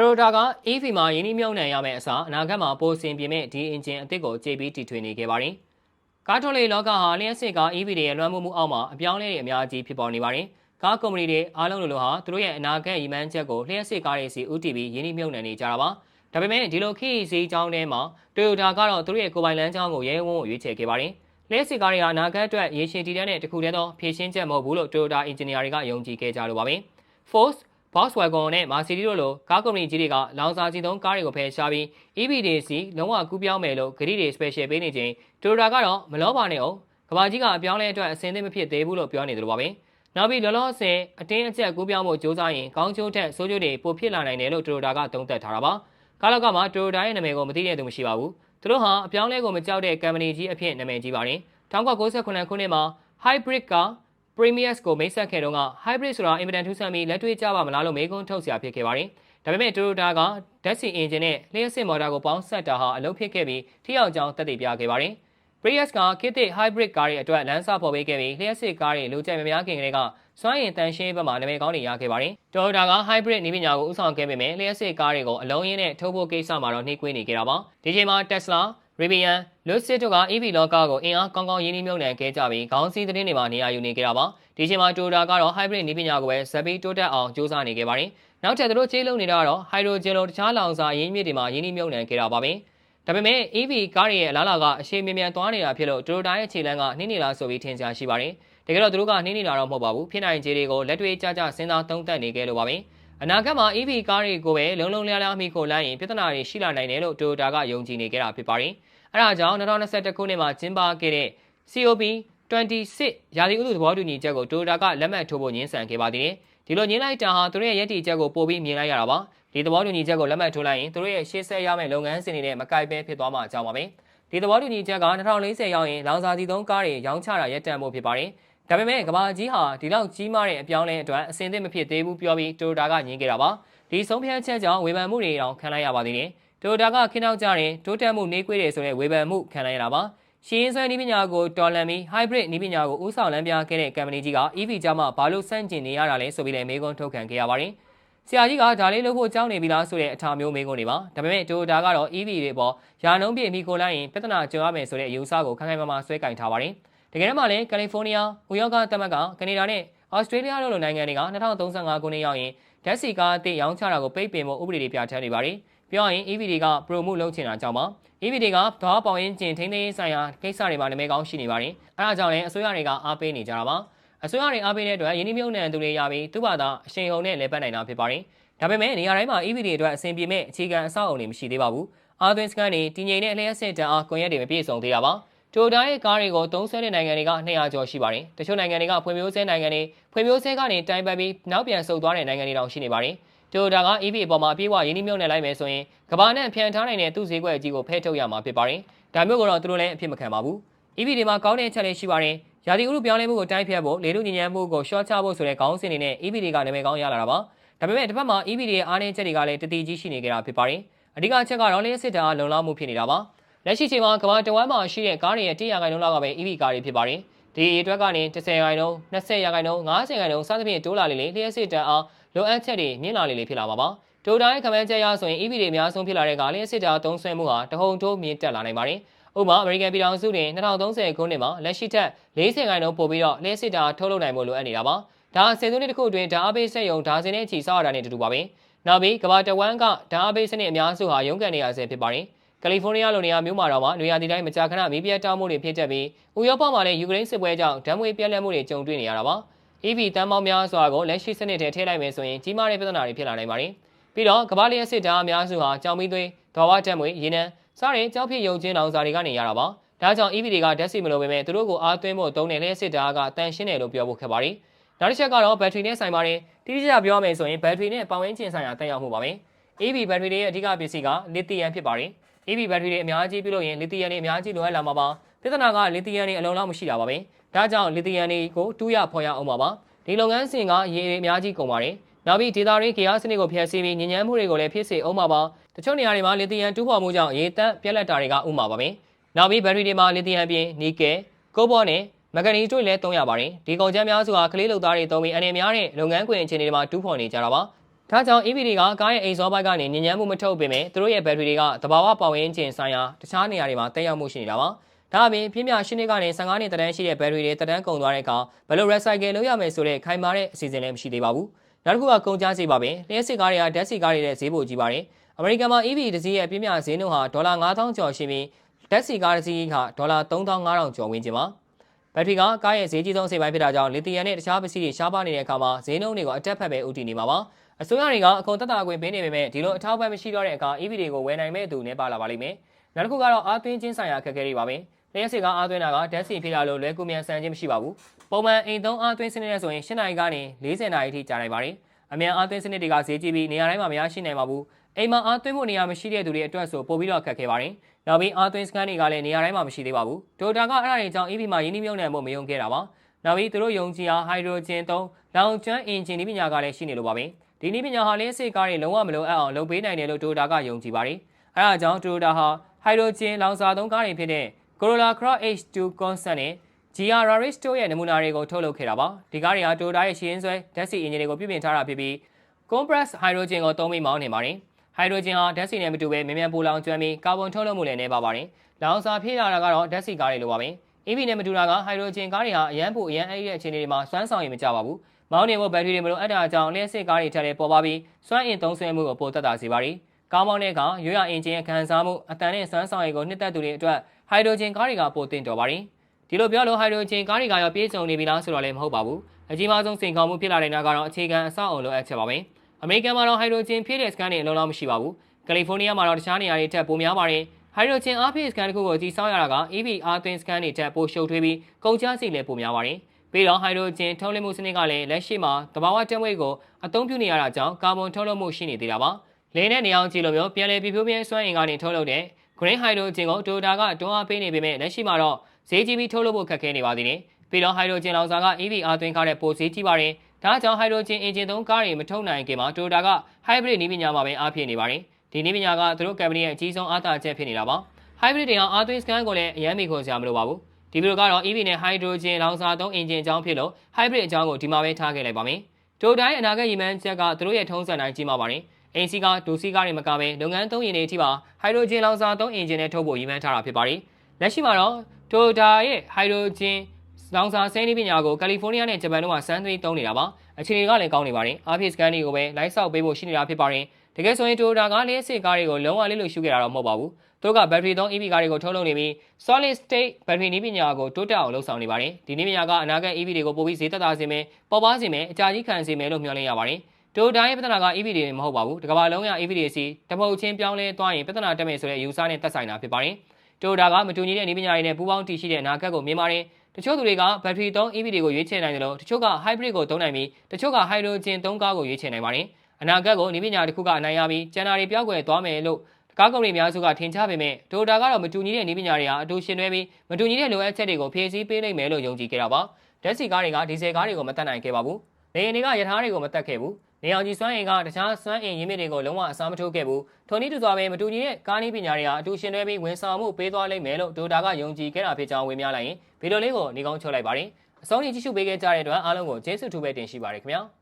Toyota က EV မှာယင်းနှိမ့်မြုံနှံရမယ့်အစားအနာဂတ်မှာပိုဆင်ပြမဲ့ဒီအင်ဂျင်အသစ်ကိုကြေပြီးတီထွင်နေခဲ့ပါတယ်။ကားထုတ်လေလောကဟာလျှက်စစ်ကား EV တွေရဲ့လွှမ်းမိုးမှုအောက်မှာအပြောင်းအလဲတွေအများကြီးဖြစ်ပေါ်နေပါတယ်။ကားကုမ္ပဏီတွေအားလုံးလိုလိုဟာသူတို့ရဲ့အနာဂတ်ရည်မှန်းချက်ကိုလျှက်စစ်ကားတွေစီဦးတည်ပြီးယင်းနှိမ့်မြုံနှံနေကြတာပါ။ဒါပေမဲ့ဒီလိုခေတ်စီးကြောင်းထဲမှာ Toyota ကတော့သူတို့ရဲ့ကိုယ်ပိုင်လမ်းကြောင်းကိုရဲဝံ့ရွေးချယ်ခဲ့ပါတယ်။လျှက်စစ်ကားတွေဟာအနာဂတ်အတွက်ရေရှည်တည်တဲ့တခုတည်းသောဖြည့်ရှင်းချက်မဟုတ်ဘူးလို့ Toyota Engineer တွေကယုံကြည်ခဲ့ကြလိုပါပဲ။ Force Volkswagen နဲ့ Mercedes တို့လိုကားကုမ္ပဏီကြီးတွေကလောင်စာကြီးသုံးကားတွေကိုဖယ်ရှားပြီး EV တွေစီလုံးဝကူးပြောင်းမယ်လို့ဂရီတွေ special ပေးနေချိန် Toyota ကတော့မလောပါနဲ့အောင်ကဘာကြီးကအပြောင်းလဲအတွက်အစင်းသင့်မဖြစ်သေးဘူးလို့ပြောနေတယ်လို့ပါပဲနောက်ပြီးလောလောဆယ်အတင်းအကျပ်ကူးပြောင်းဖို့ကြိုးစားရင်ကောင်းကျိုးထက်ဆိုးကျိုးတွေပိုဖြစ်လာနိုင်တယ်လို့ Toyota ကသုံးသပ်ထားတာပါကားလောက်ကမှာ Toyota ရဲ့နာမည်ကိုမသိတဲ့သူမရှိပါဘူးသူတို့ဟာအပြောင်းလဲကိုမကြောက်တဲ့ company ကြီးအဖြစ်နာမည်ကြီးပါတယ်1998ခုနှစ်မှာ hybrid က Premius ကိုမိတ်ဆက်ခဲ့တော့က hybrid ဆိုတာအင်မတန်ထူးဆန်းပြီးလက်တွေ့ကျပါမလားလို့မေးခွန်းထုတ်စရာဖြစ်ခဲ့ပါတယ်။ဒါပေမဲ့ Toyota က Dassi engine နဲ့လျှက်စစ်မော်တာကိုပေါင်းစပ်တာဟာအလုပ်ဖြစ်ခဲ့ပြီးထိရောက်ကြောင်းသက်သေပြခဲ့ပါတယ်။ Prius ကခေတ်သစ် hybrid ကားတွေအတွက်လမ်းစာဖော်ပေးခဲ့ပြီးလျှက်စစ်ကားတွေလူကြိုက်မများခင်ကလေးကစွမ်းရည်တန်ရှင်းဘက်မှာနာမည်ကောင်းတွေရခဲ့ပါတယ်။ Toyota က hybrid နည်းပညာကိုဦးဆောင်ခဲ့ပေမဲ့လျှက်စစ်ကားတွေကိုအလုံးရင်းနဲ့ထုတ်ဖို့ကိစ္စမှာတော့နှိကွေးနေကြတာပါ။ဒီချိန်မှာ Tesla Rivian, Lucid တို့က EV လောကကိုအင်အားကောင်းကောင်းရင်းနှီးမြှုပ်နှံခဲ့ကြပြီးခေါင်းစည်းသတင်းတွေမှာနေရာယူနေကြတာပါဒီချိန်မှာ Toyota ကတော့ hybrid နည်းပညာကိုပဲဇက်ပြီးတိုးတက်အောင်စူးစမ်းနေခဲ့ပါတယ်နောက်ထပ်သူတို့ကျေးလုံးနေတာကတော့ hydrogen လိုတခြားလောင်စာရင်းမြစ်တွေမှာရင်းနှီးမြှုပ်နှံခဲ့တာပါပဲဒါပေမဲ့ EV ကားတွေရဲ့အလားအလာကအရှိန်မြမြန်သွားနေတာဖြစ်လို့ Toyota ရဲ့ခြေလှမ်းကနှင်းနေလားဆိုပြီးထင်ရှားရှိပါတယ်တကယ်တော့သူတို့ကနှင်းနေတာတော့မဟုတ်ပါဘူးဖြစ်နိုင်ခြေတွေကိုလက်တွေ့ကြကြစဉ်းစားသုံးသပ်နေခဲ့လို့ပါပဲအနာဂတ်မှာ EV ကားတွေကိုပဲလုံလုံလျားလျားမိကိုလိုက်ရင်ပြဿနာတွေရှိလာနိုင်တယ်လို့ Toyota ကယုံကြည်နေကြတာဖြစ်ပါတယ်။ အဲဒါကြောင့်2021ခုနှစ်မှာကျင်းပခဲ့တဲ့ COP 26ရာသီဥတုသဘောတူညီချက်ကိုတိုတာကလက်မှတ်ထိုးဖို့ညှင်းဆန်ခဲ့ပါသေးတယ်။ဒီလိုညှင်းလိုက်တာဟာသူတို့ရဲ့ရည်တည်ချက်ကိုပိုပြီးမြင်လိုက်ရတာပါ။ဒီသဘောတူညီချက်ကိုလက်မှတ်ထိုးလိုက်ရင်သူတို့ရဲ့ရှေ့ဆက်ရမယ့်လုပ်ငန်းစဉ်တွေနဲ့မကိုက်ပဲဖြစ်သွားမှာအကြောင်းပါပဲ။ဒီသဘောတူညီချက်က2040ရောက်ရင်လောင်စာစီသုံးကားတွေရောင်းချတာရပ်တန့်ဖို့ဖြစ်ပါတယ်။ဒါပေမဲ့ကဘာကြီးဟာဒီလောက်ကြီးမားတဲ့အပြောင်းလဲအတွက်အစင်သင့်မဖြစ်သေးဘူးပြောပြီးတိုတာကညင်းခဲ့တာပါ။ဒီဆုံးဖြတ်ချက်ကြောင့်ဝေဖန်မှုတွေတောင်ခံလိုက်ရပါသေးတယ်။ တိုတာကခင်းနောက်ကြတဲ့တိုးတက်မှုနှေးကွေးတယ်ဆိုတဲ့ဝေဖန်မှုခံလိုက်ရတာပါရှင်းဆွဲနည်းပညာကိုတော်လန်ပြီး hybrid နည်းပညာကိုဦးဆောင်လမ်းပြခဲ့တဲ့ company ကြီးက EV ကြမှာဘာလို့စန့်ကျင်နေရတာလဲဆိုပြီးလည်းမေးခွန်းထုတ်ခံခဲ့ရပါတယ်ဆရာကြီးကဒါလေးလုပ်ဖို့ကြောင်းနေပြီလားဆိုတဲ့အထာမျိုးမေးခွန်းတွေပါဒါပေမဲ့တိုတာကတော့ EV တွေပေါ်ယာနှုံးပြည့်မိခိုလိုက်ရင်ပြဿနာကြုံရမယ်ဆိုတဲ့အယူဆကိုခိုင်ခိုင်မာမာဆွဲကင်ထားပါတယ်တကယ်တော့မှလည်းကယ်လီဖိုးနီးယား၊ဥရောပသမက်ကကနေဒါနဲ့ဩစတြေးလျတို့လိုနိုင်ငံတွေက2035ခုနှစ်ရောက်ရင်ဓာတ်ဆီကားအသစ်ရောင်းချတာကိုပိတ်ပင်ဖို့ဥပဒေတွေပြဋ္ဌာန်းနေပါတယ် ပြောရရင် EV တွေက promote လုပ်ချင်တာကြောင့်ပါ EV တွေကဓာတ်ပေါင်ရင်းကျင်ထိန်းသိမ်းဆိုင်ရာကိစ္စတွေမှာနာမည်ကောင်းရှိနေပါတယ်အဲဒါကြောင့်လည်းအစိုးရတွေကအားပေးနေကြတာပါအစိုးရတွေအားပေးတဲ့အတွက်ယင်းနှမြုံနှံသူတွေရပြီးသူ့ဘာသာအရှိန်ဟုန်နဲ့လဲပတ်နိုင်တာဖြစ်ပါတယ်ဒါပေမဲ့နေရာတိုင်းမှာ EV တွေအတွက်အဆင်ပြေမဲ့အခြေခံအဆောက်အအုံတွေမရှိသေးပါဘူးအာသွင်းစကန်တွေတည်ငြိမ်တဲ့လျှက်စစ်တန်းအားကွန်ရက်တွေမပြည့်စုံသေးတာပါတိုတာရဲ့ကားတွေကိုသုံးဆွဲတဲ့နိုင်ငံတွေက200ကျော်ရှိပါတယ်တချို့နိုင်ငံတွေကဖွံ့ဖြိုးဆဲနိုင်ငံတွေဖွံ့ဖြိုးဆဲကနေတိုင်ပတ်ပြီးနောက်ပြန်ဆုတ်သွားတဲ့နိုင်ငံတွေတောင်ရှိနေပါတယ် တိုတာက EV အပေါ်မှာအပြည့်အဝရင်းနှီးမြှုပ်နှံလိုက်မယ်ဆိုရင်ကဘာနဲ့ဖြန်ထားနိုင်တဲ့သူ့ဈေးကွက်အကြီးကိုဖဲထုတ်ရမှာဖြစ်ပါတယ်။ဒါမျိုးကတော့သူတို့လည်းအဖြစ်မခံပါဘူး။ EV တွေမှာကောင်းတဲ့အချက်လေးရှိပါတယ်။ရာသီဥတုပြောင်းလဲမှုကိုတိုက်ဖျက်ဖို့လေထုညဉ့်ဉန်းမှုကိုရှော့ချဖို့ဆိုတဲ့ခေါင်းစဉ်တွေနဲ့ EV တွေကနာမည်ကောင်းရလာတာပါ။ဒါပေမဲ့တစ်ဖက်မှာ EV တွေရဲ့အားနည်းချက်တွေကလည်းတတိကြီးရှိနေကြတာဖြစ်ပါတယ်။အဓိကအချက်ကတော့လျှက်စစ်တာလုံလောက်မှုဖြစ်နေတာပါ။လက်ရှိချိန်မှာကမ္ဘာတဝမ်းမှာရှိတဲ့ကားတွေရဲ့100ရာခိုင်နှုန်းလောက်ကပဲ EV ကားတွေဖြစ်ပါတယ်။ဒီအအတွက်ကနေ10ရာခိုင်နှုန်း20ရာခိုင်နှုန်း50ရာခိုင်နှုန်းစသဖြင့်တိုးလာလေလေလျှက်စစ်တအား လိုအပ်ချက်တွေမြင့်လာလေလေဖြစ်လာမှာပါ။တိုတာရဲ့ခမန်းချက်ရဆိုရင် EV တွေအများဆုံးဖြစ်လာတဲ့ကလျှက်စစ်တာသုံးဆွဲမှုဟာတဟုန်ထိုးမြင့်တက်လာနိုင်ပါတယ်။ဥပမာအမေရိကန်ပြည်ထောင်စုတွင်2030ခုနှစ်မှာလက်ရှိထက်40ခိုင်နှုန်းပိုပြီးတော့လျှက်စစ်တာထုတ်လုပ်နိုင်မှုလိုအပ်နေတာပါ။ဒါဆယ်စုနှစ်တစ်ခုအတွင်းဓာတ်အားပေးစက်ရုံဓာတ်စင်းနဲ့ချီစောက်ရတာနဲ့တူတူပါပဲ။နောက်ပြီးကမ္ဘာတဝန်းကဓာတ်အားပေးစနစ်အများစုဟာရုန်းကန်နေရဆဲဖြစ်ပါတယ်။ကယ်လီဖိုးနီးယားလိုနေရာမျိုးမှာတော့မှနွေရာသီတိုင်းမကြာခဏမီးပြတ်တောက်မှုတွေဖြစ်တတ်ပြီးဥရောပမှာလည်းယူကရိန်းစစ်ပွဲကြောင့်ဓာတ်ငွေပြက်လက်မှုတွေကြုံတွေ့နေရတာပါ။ EV တန်းပေါင်းများစွာကိုလက်ရှိစနစ်ထဲထည့်လိုက်မယ်ဆိုရင်ကြီးမားတဲ့ပြဿနာတွေဖြစ်လာနိုင်ပါတယ်။ပြီးတော့ကမ္ဘာလျှက်စစ်ဓာတ်အများစုဟာကြောင်မီးသွေး၊ဒေါ်ဝဓာတ်မွေရေနံစားရင်ကြောက်ဖြစ်ယုံချင်းလောင်စာတွေကနေရတာပါ။ဒါကြောင့် EV တွေကဓာတ်ဆီမလိုပေမဲ့သူတို့ကိုအားသွင်းဖို့တုံးတဲ့လျှက်စစ်ဓာတ်ကတန်ရှင်းတယ်လို့ပြောဖို့ခက်ပါတယ်။နောက်တစ်ချက်ကတော့ဘက်ထရီနဲ့ဆိုင်ပါတယ်။တိတိကျကျပြောရမယ်ဆိုရင်ဘက်ထရီနဲ့ပတ်ဝန်းကျင်ဆိုင်ရာတက်ရောက်မှုပါပဲ။ EV ဘက်ထရီတွေရဲ့အဓိကပစ္စည်းကလီသီယမ်ဖြစ်ပါတယ်။ EV ဘက်ထရီတွေအများကြီးပြုလုပ်ရင်လီသီယမ်တွေအများကြီးလိုအပ်လာမှာပါ။ပြဿနာကလီသီယမ်တွေအလုံးလောက်မရှိတာပါပဲ။ ဒါကြောင့်လီသီယမ်တွေကိုတူးရဖော်ရအောင်ပါပါ။ဒီလုပ်ငန်းစဉ်ကရေအများကြီးကုန်ပါတယ်။နောက်ပြီးဒေတာရင်းဂေယစနစ်ကိုဖျက်ဆီးပြီးညဉ့်ညမ်းမှုတွေကိုလည်းဖြစ်စေအောင်ပါပါတချို့နေရာတွေမှာလီသီယမ်တူးဖော်မှုကြောင့်ရေတက်ပြက်လက်တာတွေကဥမှာပါပဲနောက်ပြီးဘက်ထရီတွေမှာလီသီယမ်ပြင်နီကယ်ကိုဘော့နဲ့မဂနီတွေလည်းသုံးရပါတယ်ဒီကုန်ကျန်းများစုဟာကလေးလုပ်သားတွေသုံးပြီးအနေများတဲ့လုပ်ငန်းခွင်အခြေအနေတွေမှာတူးဖော်နေကြတာပါဒါကြောင့် EV တွေကကားရဲ့အိမ်စောဘက်ကနေညဉ့်ညမ်းမှုမထုတ်ပေမဲ့သူတို့ရဲ့ဘက်ထရီတွေကသဘာဝပတ်ဝန်းကျင်ဆိုင်ရာတခြားနေရာတွေမှာတက်ရောက်မှုရှိနေတာပါ။ ဒါအပြင်ပြင်းပြရှင်းနေကနေ15နှစ်တန်းရှိတဲ့ဘက်ထရီတွေတက်တန်းကုန်သွားတဲ့အခါဘယ်လို recycle လုပ်ရမယ်ဆိုတဲ့ခိုင်မာတဲ့အစီအစဉ်လည်းမရှိသေးပါဘူး။နောက်တစ်ခုကကုန်ကြမ်းစီပါပဲ။လျှက်စစ်ကားတွေကဓာတ်စီကားတွေနဲ့ဈေးပိုကြီးပါတယ်။အမေရိကန်မှာ EV တစ်စီးရဲ့ပြင်းပြဈေးနှုန်းဟာဒေါ်လာ9000ကျော်ရှိပြီးဓာတ်စီကားတစ်စီးကဒေါ်လာ3500ကျော်ဝန်းကျင်ပါ။ဘက်ထရီကကားရဲ့ဈေးကြီးဆုံးအစိပ်ပိုင်းဖြစ်တာကြောင့်လီသီယမ်နဲ့တခြားပစ္စည်းတွေရှားပါနေတဲ့အခါမှာဈေးနှုန်းတွေကိုအတက်ဖက်ပဲဥတည်နေမှာပါ။အစိုးရတွေကအကုန်သက်သာခွင့်ပေးနေပေမဲ့ဒီလိုအထောက်အပံ့မရှိတော့တဲ့အခါ EV တွေကိုဝယ်နိုင်မဲ့သူနဲ့ပါလာပါလိမ့်မယ်။နောက်တစ်ခုကတော့အားသွင်းခြင်းဆိုင်ရာအခက်အခဲတွေပါပဲ။ လျှက်စစ်ကအားသွင်းတာကဓာတ်စီဖြစ်လာလို့လွယ်ကူမြန်ဆန်ခြင်းမရှိပါဘူး။ပုံမှန်အိမ်သုံးအားသွင်းစနစ်နဲ့ဆိုရင်၈နာရီကနေ40နာရီထိကြာနိုင်ပါတယ်။အမြန်အားသွင်းစနစ်တွေကဈေးကြီးပြီးနေရာတိုင်းမှာမရရှိနိုင်ပါဘူး။အိမ်မှာအားသွင်းဖို့နေရာမရှိတဲ့သူတွေအတွက်ဆိုပိုပြီးတော့အခက်ခဲပါတယ်။နောက်ပြီးအားသွင်းစကန်တွေကလည်းနေရာတိုင်းမှာမရှိသေးပါဘူး။ဒိုတာကအဲ့ဒါတွေကြောင့် EV မှာရင်းနှီးမြှုပ်နှံမှုမယုံခဲ့တာပါ။နောက်ပြီးသူတို့ယုံကြည်အားဟိုက်ဒရိုဂျင်သုံးလောင်ကျွမ်းအင်ဂျင်နည်းပညာကလည်းရှိနေလို့ပါပဲ။ဒီနည်းပညာဟာလင်းစစ်ကားတွေလုံးဝမလိုအပ်အောင်လုပ်ပေးနိုင်တယ်လို့ဒိုတာကယုံကြည်ပါတယ်။အဲဒါကြောင့်ဒိုတာဟာဟိုက်ဒရိုဂျင်လောင်စာသုံးကားတွေဖြစ်တဲ့ Corolla Cross H2 Constant နဲ့ GR Yaris တို့ရဲ့နမူနာတွေကိုထုတ်လုပ်ခဲ့တာပါဒီကားတွေက Toyota ရဲ့ရှင်းဆွဲဓာတ်ဆီအင်ဂျင်တွေကိုပြုပြင်ထားတာဖြစ်ပြီး compressed hydrogen ကိုသုံးပြီးမောင်းနေပါတယ် hydrogen ဟာဓာတ်ဆီနဲ့မတူဘဲမြန်မြန်ပိုလောင်ကျွမ်းပြီးကာဗွန်ထုတ်လွှတ်မှုလည်းနည်းပါပါတယ်လောင်စာဖြည့်လာတာကတော့ဓာတ်ဆီကားတွေလိုပါပဲ EV နဲ့မတူတာက hydrogen ကားတွေဟာအရန်ပိုအရန်အဲ့ဒီတဲ့အခြေအနေတွေမှာစွမ်းဆောင်ရည်မကြပါဘူးမောင်းနေဖို့ဘက်ထရီတွေမလိုအပ်တာကြောင့်လျှက်စစ်ကားတွေထက်လည်းပေါ်ပါပြီးစွမ်းအင်သုံးစွဲမှုကိုပိုသက်သာစေပါတယ်ကားမောင်းတဲ့အခါရွရအင်ဂျင်ရဲ့ခံစားမှုအတန်နဲ့စွမ်းဆောင်ရည်ကိုနှစ်သက်သူတွေအတွက် ဟိုက်ဒရိုဂျင်ကားတွေကပိုတင်တော်ပါတယ်ဒီလိုပြောလို့ဟိုက်ဒရိုဂျင်ကားတွေကရောပြည့်စုံနေပြီလားဆိုတော့လည်းမဟုတ်ပါဘူးအကြီးမားဆုံးစိန်ခေါ်မှုဖြစ်လာတဲ့နောက်ကတော့အခြေခံအဆောက်အအုံလိုအပ်ချက်ပါပဲအမေရိကန်မှာတော့ဟိုက်ဒရိုဂျင်ဖြည့်တဲ့စကန်တွေအလုံးလောက်မရှိပါဘူးကယ်လီဖိုးနီးယားမှာတော့တခြားနေရာတွေထက်ပိုများပါတယ်ဟိုက်ဒရိုဂျင်အားဖြည့်စကန်တစ်ခုကိုကြီးစားရတာက EV အားသွင်းစကန်တွေထက်ပိုရှုပ်ထွေးပြီးကုန်ကျစရိတ်လည်းပိုများပါတယ်ပြီးတော့ဟိုက်ဒရိုဂျင်ထုတ်လွှတ်မှုစနစ်ကလည်းလက်ရှိမှာတဘာဝတံဝိတ်ကိုအသုံးပြုနေရတာကြောင့်ကာဗွန်ထုတ်လွှတ်မှုရှိနေသေးတာပါလေနဲ့နေအောင်ကြည့်လို့မျိုးပြန်လည်ပြပြပြင်းစွမ်းအင်ကနေထုတ်လုပ်တဲ့ Green Hydrogen ကို Toyota ကတွန်းအားပေးနေပေမဲ့လက်ရှိမှာတော့ဈေးကြီးပြီးထုတ်လုပ်ဖို့ခက်ခဲနေပါသေးတယ်။ပြီးတော့ Hydrogen လောင်စာက EV အားသွင်းကားတဲ့ပိုဈေးကြီးပါတယ်။ဒါကြောင့် Hydrogen engine သုံးကားတွေမထုတ်နိုင်ခင်မှာ Toyota က Hybrid နည်းပညာမှာပဲအားဖြည့်နေပါတယ်။ဒီနည်းပညာကသူတို့ company ရဲ့အကြီးဆုံးအားသာချက်ဖြစ်နေတာပါ။ Hybrid တွေဟာအားသွင်းစကန်ကိုလည်းအရန်မိခွန်စရာမလိုပါဘူး။ဒီဗီဒီယိုကတော့ EV နဲ့ Hydrogen လောင်စာသုံး engine အကြောင်းဖြစ်လို့ Hybrid အကြောင်းကိုဒီမှာပဲထားခဲ့လိုက်ပါမယ်။ Toyota ရဲ့အနာဂတ်ရည်မှန်းချက်ကသူတို့ရဲ့ထုံးစံတိုင်းကြီးမားပါတယ်။ အင်စီကဒိုစီကားတွေမကဘဲလုပ်ငန်းသုံးရင်တွေအထိပါဟိုက်ဒရိုဂျင်လောင်စာသုံးအင်ဂျင်နဲ့ထုတ်ဖို့ရည်မှန်းထားတာဖြစ်ပါတယ်။လက်ရှိမှာတော့ Toyota ရဲ့ဟိုက်ဒရိုဂျင်လောင်စာဆဲနည်းပညာကိုကယ်လီဖိုးနီးယားနဲ့ဂျပန်တို့ကစမ်းသွေးသုံးနေတာပါ။အခြေအနေကလည်းကောင်းနေပါတယ်။အားဖြည့်စကန်တွေကိုပဲလိုက်ဆောက်ပေးဖို့ရှိနေတာဖြစ်ပါတယ်။တကယ်ဆိုရင် Toyota ကလျှက်စစ်ကားတွေကိုလုံးဝလေးလို့ရှုခဲ့တာတော့မဟုတ်ပါဘူး။သူကဘက်ထရီသုံး EV ကားတွေကိုထုတ်လုပ်နေပြီး solid state ဘက်ထရီနည်းပညာကိုတိုးတက်အောင်လုပ်ဆောင်နေပါတယ်။ဒီနည်းပညာကအနာဂတ် EV တွေကိုပိုပြီးဈေးသက်သာစေမယ်၊ပေါ်ပါစေမယ်၊အကြာကြီးခံစေမယ်လို့မျှော်လင့်ရပါတယ်။ Toyota ရဲ့ပြဿနာက EV တွေမဟုတ်ပါဘူး။တကမ္ဘာလုံးရ EV တွေစီတပုတ်ချင်းပြောင်းလဲသွားရင်ပြဿနာတက်မယ်ဆိုတဲ့ယူဆနဲ့သက်ဆိုင်တာဖြစ်ပါတယ်။ Toyota ကမတူညီတဲ့နည်းပညာတွေနဲ့ပူးပေါင်းတည်ရှိတဲ့အနာဂတ်ကိုမြင်ပါတယ်။တချို့သူတွေကဘက်ထရီသုံး EV တွေကိုရွေးချယ်နိုင်တယ်လို့တချို့က hybrid ကိုသုံးနိုင်ပြီးတချို့က hydrogen သုံးကားကိုရွေးချယ်နိုင်ပါတယ်။အနာဂတ်ကိုနည်းပညာတစ်ခုကအနိုင်ရပြီးကျန်တာတွေပြောက်ွယ်သွားမယ်လို့ကားကုမ္ပဏီများစုကထင်ရှားပေမဲ့ Toyota ကတော့မတူညီတဲ့နည်းပညာတွေဟာအတူရှင်တွဲပြီးမတူညီတဲ့လိုအပ်ချက်တွေကိုဖြည့်ဆည်းပေးနိုင်မယ်လို့ယုံကြည်ခဲ့တာပါ။ဓာတ်ဆီကားတွေကဒီဇယ်ကားတွေကိုမတတ်နိုင်ခဲ့ပါဘူး။လေယာဉ်တွေကရထားတွေကိုမတတ်ခဲ့ဘူး။ နေအောင်ကြီးစွမ်းအင်ကတခြားစွမ်းအင်ရင်းမြစ်တွေကိုလုံးဝအစားမထိုးခဲ့ဘူး။ထိုနည်းတူစွာပဲမတူညီတဲ့ကားနည်းပညာတွေဟာအတူရှင်တွဲပြီးဝန်ဆောင်မှုပေးသွားလိမ့်မယ်လို့ Toyota ကယုံကြည်ခဲ့တာဖြစ်ကြောင်းဝေမျှလိုက်ရင်ဗီဒီယိုလေးကိုနေကောင်းချုပ်လိုက်ပါတယ်။အဆုံးထိကြည့်ရှုပေးခဲ့ကြတဲ့အတွက်အားလုံးကိုကျေးဇူးထူးပဲတင်ရှိပါတယ်ခင်ဗျာ။